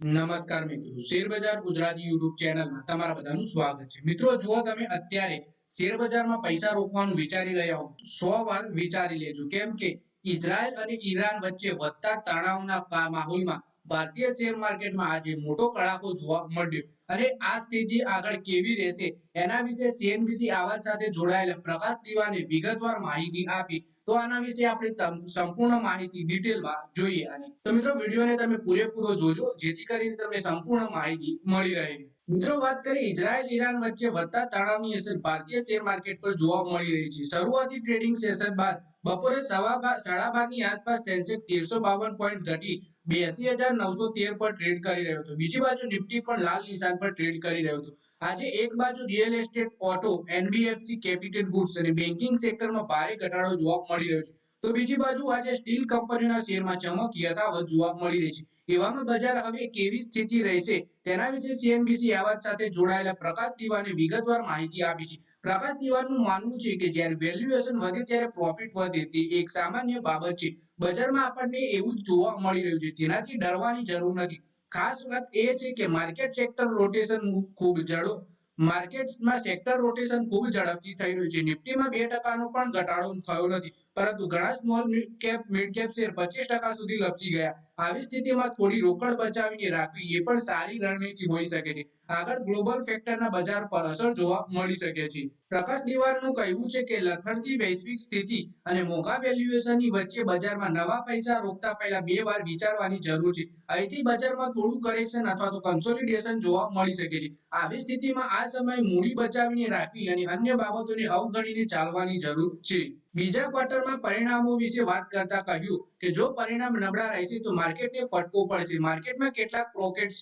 નમસ્કાર મિત્રો. શેર બજાર ગુજરાતી યુટ્યુબ ચેનલમાં તમારા બધાનું સ્વાગત છે. મિત્રો જો તમે અત્યારે શેર બજારમાં પૈસા રોકવાનું વિચારી રહ્યા હો સો વાર વિચારી લેજો. કેમ કે ઇઝરાયલ અને ઈરાન વચ્ચે વધતા તણાવના માહોલમાં ભારતીય શેર માર્કેટમાં આજે મોટો કડાકો જોવા મળ્યો. અને આ સ્થિતિ આગળ કેવી રહેશે? એના વિશે સીએનબીસી આવાજ સાથે જોડાયેલા પ્રકાશ દીવાને વિગતવાર માહિતી આપી. તો આના વિશે આપણે સંપૂર્ણ માહિતી ડિટેલમાં જોઈએ. અને તો મિત્રો, વિડીયોને તમે પૂરેપૂરો જોજો, જેથી કરીને તમને સંપૂર્ણ માહિતી મળી રહે. મિત્રો, વાત કરીએ, ઇઝરાયલ ઈરાન વચ્ચે વધતા તણાવની અસર ભારતીય શેર માર્કેટ પર જોવા મળી રહી છે. શરૂઆતી ટ્રેડિંગ સેશન બાદ બપોરે સવા સાડા બારની આસપાસ સેન્સેક્સ તેરસો બાવન પોઈન્ટ ઘટી બેસી હજાર નવસો તેર પર ટ્રેડ કરી રહ્યો હતો. બીજી બાજુ નિફ્ટી પણ લાલ નિશાન પર ટ્રેડ કરી રહ્યો હતો. આજે એક બાજુ real estate auto, NBFC, capital goods અને બેન્કિંગ સેક્ટરમાં ભારે ઘટાડો જોવા મળી રહ્યો છે. તો બીજી બાજુ આજે સ્ટીલ કંપનીના શેરમાં ચમક, યથાવત જોવા મળી રહી છે. એવામાં બજાર હવે કેવી સ્થિતિ રહેશે તેના વિશે સીએનબીસી આવાજ સાથે જોડાયેલા પ્રકાશ દિવાને વિગતવાર માહિતી આપી છે. પ્રકાશ દિવાનનું માનવું છે કે જ્યારે વેલ્યુએશન વધે ત્યારે પ્રોફિટ વધે તે એક સામાન્ય બાબત છે. બજારમાં આપણને એવું જ જોવા મળી રહ્યું છે. તેનાથી ડરવાની જરૂર નથી. ખાસ વાત એ છે કે માર્કેટ સેક્ટર રોટેશન ખૂબ ઝડપ માર્કેટમાં સેક્ટર રોટેશન ખૂબ ઝડપથી થઈ રહ્યું છે. નિફ્ટીમાં બે ટકાનો પણ ઘટાડો થયો નથી. પરંતુ ઘણા small cap mid cap share પચીસ ટકા સુધી લપસી ગયા. આવી સ્થિતિમાં થોડી રોકડ બચાવીને રાખવી એ પણ સારી રણનીતિ હોઈ શકે છે. આગળ ગ્લોબલ ફેક્ટરના બજાર પર અસર જોવા મળી શકે છે. પ્રકાશ દિવાલનું કહેવું છે કે લથડતી વૈશ્વિક સ્થિતિ અને મોંઘા વેલ્યુએશનની વચ્ચે બજારમાં નવા પૈસા રોકતા પહેલા બે વાર વિચારવાની જરૂર છે. અહીંથી બજારમાં થોડું કરેક્શન અથવા તો કન્સોલિડેશન જોવા મળી શકે છે. આવી સ્થિતિમાં આ સમયે મૂડી બચાવીને રાખવી અને અન્ય બાબતોને અવગણીને ચાલવાની જરૂર છે. બીજા ક્વાર્ટરમાં પરિણામો વિશે વાત કરતા કહ્યું કે જો પરિણામ નબળા રહેશે તો માર્કેટને ફટકો પડશે. માર્કેટમાં કેટલાક પોકેટ્સ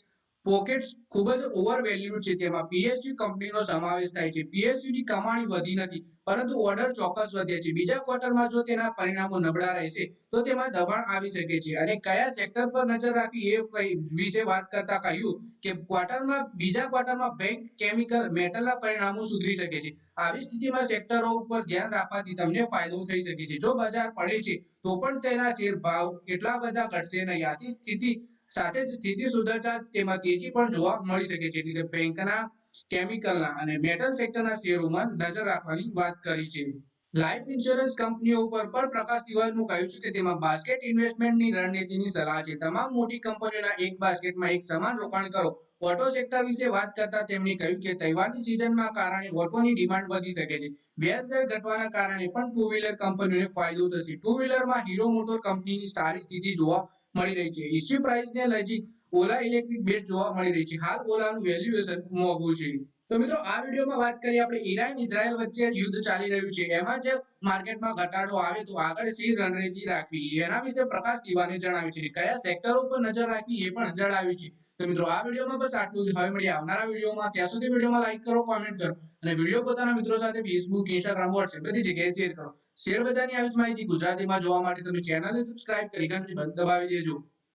પોકેટ્સ ખૂબ જ ઓવરવેલ્યુડ છે તેમાં. પીએસયુ કંપનીનો સમાવેશ થાય છે. PSU ની કમાણી વધી નથી, પરંતુ ઓર્ડર ચોક્કસ વધ્યા છે. બીજા ક્વાર્ટરમાં જો તેના પરિણામો નબળા રહેશે, તો તેમાં દબાણ આવી શકે છે. અને કયા સેક્ટર પર નજર રાખવી એ વિશે વાત કરતા કહ્યું કે ક્વાર્ટરમાં બીજા ક્વાર્ટરમાં બેંક કેમિકલ મેટલના પરિણામો સુધરી શકે છે. આવી સ્થિતિમાં સેક્ટરો ઉપર ધ્યાન રાખવાથી તમને ફાયદો થઈ શકે છે. જો બજાર પડે છે, તો પણ તેના શેર ભાવ એટલા બધા ઘટશે નહીં. આથી સ્થિતિ સાથે જ સ્થિતિ સુધરતા તેમાં તેજી પણ જોવા મળી શકે છે. એટલે બેંકના, કેમિકલના અને મેટલ સેક્ટરના શેરોમાં નજર રાખવાની વાત કરી છે. લાઈફ ઇન્સ્યોરન્સ કંપનીઓ ઉપર પણ પ્રકાશ દિવાલનું કહ્યું છે કે તેમાં બાસ્કેટ ઇન્વેસ્ટમેન્ટની રણનીતિની સલાહ છે. તમામ મોટી કંપનીઓના એક બાસ્કેટમાં એક સમાન રોકાણ કરો. ઓટો સેક્ટર વિશે વાત કરતા તેમણે કહ્યું કે તહેવારની સિઝનમાં કારણે ઓટોની ડિમાન્ડ વધી શકે છે. વ્યાજ દર ઘટવાના કારણે પણ ટુ વ્હીલર કંપનીઓને ફાયદો થશે. ટુ વ્હીલરમાં હીરો મોટર કંપનીની સારી સ્થિતિ જોવા મળી રહી છે. ઇસ્યુ પ્રાઇસને લઈ ઓલા ઇલેક્ટ્રિક બેઝ જોવા મળી રહી છે. હાલ ઓલાનું વેલ્યુએશન મોંઘું છે. તો મિત્રો, આ વિડીયોમાં વાત કરીએ આપણે ઈરાન, ઇઝરાયલ વચ્ચે યુદ્ધ ચાલી રહ્યું છે. એમાં જે માર્કેટમાં ઘટાડો આવે તો આગળ સી રણનીતિ રાખવી. એના વિશે પ્રકાશ દીવાને જણાવ્યું છે કયા સેક્ટર ઉપર નજર રાખવી એ પણ જણાવ્યું છે. તો મિત્રો, આ વિડીયોમાં બસ આટલું જ. હવે મળીએ આવનારા વિડીયોમાં. ત્યાં સુધી વિડીયોમાં લાઈક કરો કોમેન્ટ કરો અને વીડિયો પોતાના મિત્રો સાથે ફેસબુક ઇન્સ્ટાગ્રામ વોટ્સએપ બધી જગ્યાએ શેર કરો. શેર બજારની આવી માહિતી ગુજરાતીમાં જોવા માટે તમે ચેનલને સબસ્ક્રાઇબ કરી ઘંટડી દબાવી દેજો.